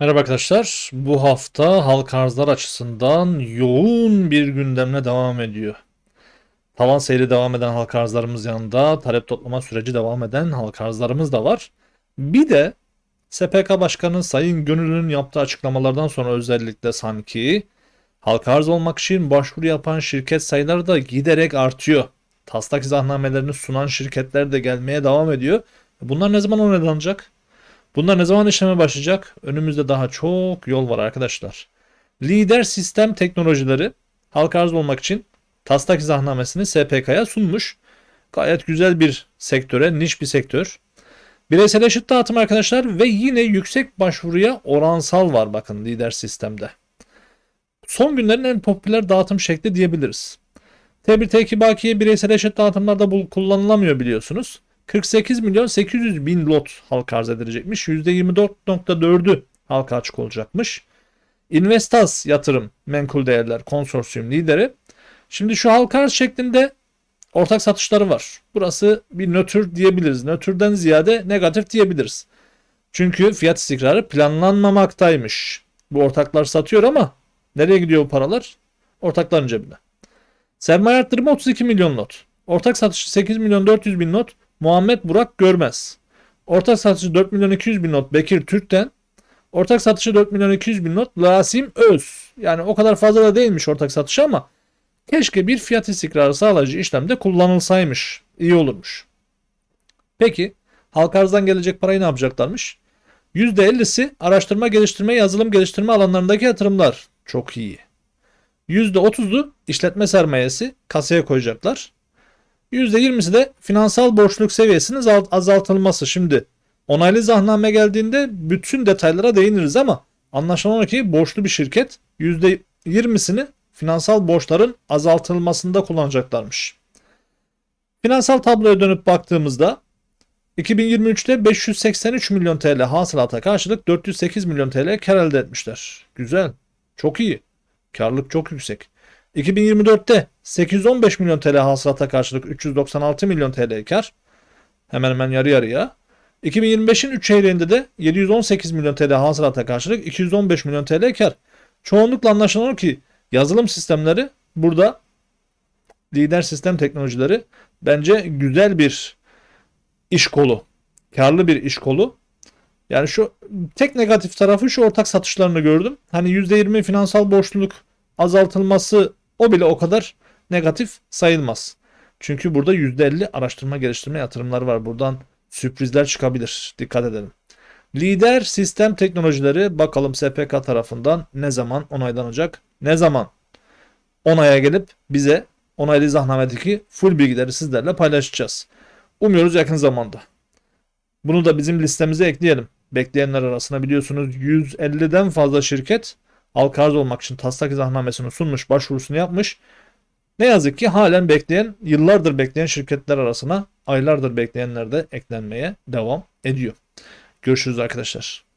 Merhaba arkadaşlar. Bu hafta halk arzlar açısından yoğun bir gündemle devam ediyor. Tavan seyri devam eden halk arzlarımız yanında talep toplama süreci devam eden halk arzlarımız da var. Bir de SPK Başkanı Sayın Gönül'ün yaptığı açıklamalardan sonra özellikle sanki halka arz olmak için başvuru yapan şirket sayıları da giderek artıyor. Taslak izahnamelerini sunan şirketler de gelmeye devam ediyor. Bunlar ne zaman onaylanacak? Bunlar ne zaman işleme başlayacak? Önümüzde daha çok yol var arkadaşlar. Lider sistem teknolojileri halka arz olmak için taslak izahnamesini SPK'ya sunmuş. Gayet güzel bir sektöre, niş bir sektör. Bireysel eşit dağıtım arkadaşlar ve yine yüksek başvuruya oransal var bakın lider sistemde. Son günlerin en popüler dağıtım şekli diyebiliriz. T1 T2 bakiye bireysel eşit dağıtımlarda kullanılamıyor biliyorsunuz. 48 milyon 800 bin lot halka arz edilecekmiş. %24.4'ü halka açık olacakmış. Investas yatırım menkul değerler konsorsiyum lideri. Şimdi şu halka arz şeklinde ortak satışları var. Burası bir nötr diyebiliriz. Nötrden ziyade negatif diyebiliriz. Çünkü fiyat istikrarı planlanmamaktaymış. Bu ortaklar satıyor ama nereye gidiyor bu paralar? Ortakların cebine. Sermaye arttırımı 32 milyon not. Ortak satışı 8 milyon 400 bin not. Muhammed Burak Görmez. Ortak satışı 4 milyon 200 bin not Bekir Türk'ten. Ortak satışı 4 milyon 200 bin not Lasim Öz. Yani o kadar fazla da değilmiş ortak satışı ama keşke bir fiyat istikrarı sağlayıcı işlemde kullanılsaymış. İyi olurmuş. Peki halka arzdan gelecek parayı ne yapacaklarmış? %50'si araştırma geliştirme yazılım geliştirme alanlarındaki yatırımlar. Çok iyi. %30'u işletme sermayesi kasaya koyacaklar. %20'si de finansal borçluluk seviyesinin azaltılması. Şimdi onaylı zahname geldiğinde bütün detaylara değiniriz ama anlaşılan o ki borçlu bir şirket %20'sini finansal borçların azaltılmasında kullanacaklarmış. Finansal tabloya dönüp baktığımızda 2023'te 583 milyon TL hasılata karşılık 408 milyon TL kar elde etmişler. Güzel. Çok iyi. Karlılık çok yüksek. 2024'te 815 milyon TL hasılata karşılık 396 milyon TL kar. Hemen hemen yarı yarıya. 2025'in 3 çeyreğinde de 718 milyon TL hasılata karşılık 215 milyon TL kar. Çoğunlukla anlaşılan o ki yazılım sistemleri burada lider sistem teknolojileri bence güzel bir iş kolu. Karlı bir iş kolu. Yani şu tek negatif tarafı şu ortak satışlarını gördüm. Hani %20 finansal borçluluk azaltılması o bile o kadar negatif sayılmaz. Çünkü burada %50 araştırma geliştirme yatırımları var. Buradan sürprizler çıkabilir. Dikkat edelim. Lider sistem teknolojileri bakalım SPK tarafından ne zaman onaylanacak? Ne zaman onaya gelip bize onaylı zahnamedeki full bilgileri sizlerle paylaşacağız. Umuyoruz yakın zamanda. Bunu da bizim listemize ekleyelim. Bekleyenler arasında biliyorsunuz 150'den fazla şirket halka arz olmak için taslak izahnamesini sunmuş, başvurusunu yapmış. Ne yazık ki halen bekleyen, yıllardır bekleyen şirketler arasına aylardır bekleyenler de eklenmeye devam ediyor. Görüşürüz arkadaşlar.